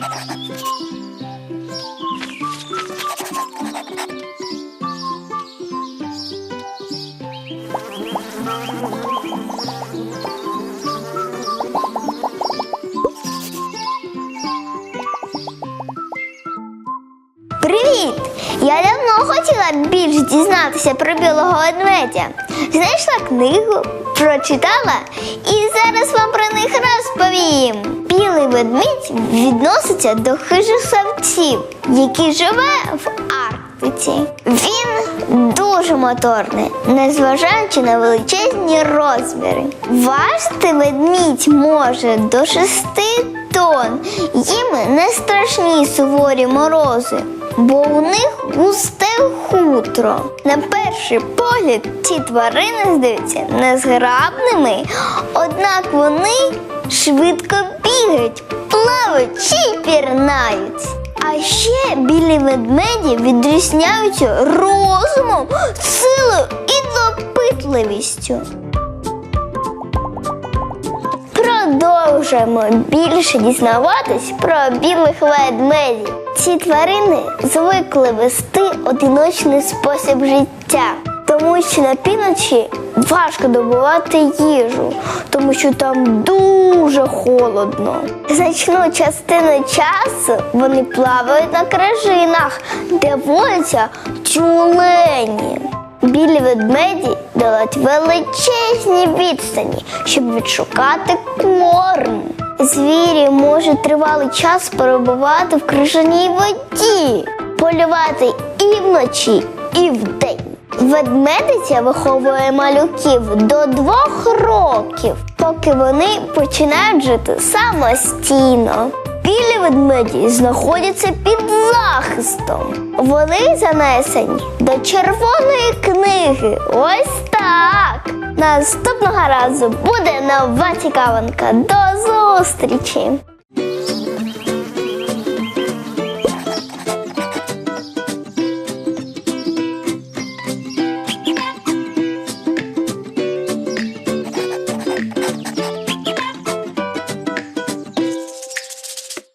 Thank you. Привіт! Я давно хотіла більш дізнатися про білого ведмедя. Знайшла книгу, прочитала і зараз вам про них розповім. Білий ведмідь відноситься до хижих савців, які живе в Арктиці. Він дуже моторний, незважаючи на величезні розміри. Важти ведмідь може до 6 тонн. Їм не страшні суворі морози, бо у них густе хутро. На перший погляд ці тварини здаються незграбними, однак вони швидко бігають, плавають чи пірнають. А ще білі ведмеді відрізняються розумом, силою і допитливістю. Продовжуємо більше дізнаватись про білих ведмедів. Ці тварини звикли вести одиночний спосіб життя, тому що на півночі важко добувати їжу, тому що там дуже холодно. Значну частину часу вони плавають на крижинах, де водяться тюлені. Білі ведмеді долають величезні відстані, щоб відшукати корм. Звірі можуть тривалий час перебувати в крижаній воді, полювати і вночі, і вдень. Ведмедиця виховує малюків до двох років, поки вони починають жити самостійно. Білі ведмеді знаходяться під захистом. Вони занесені до червоної книги. Ось так. Наступного разу буде нова цікавинка. До зустрічі!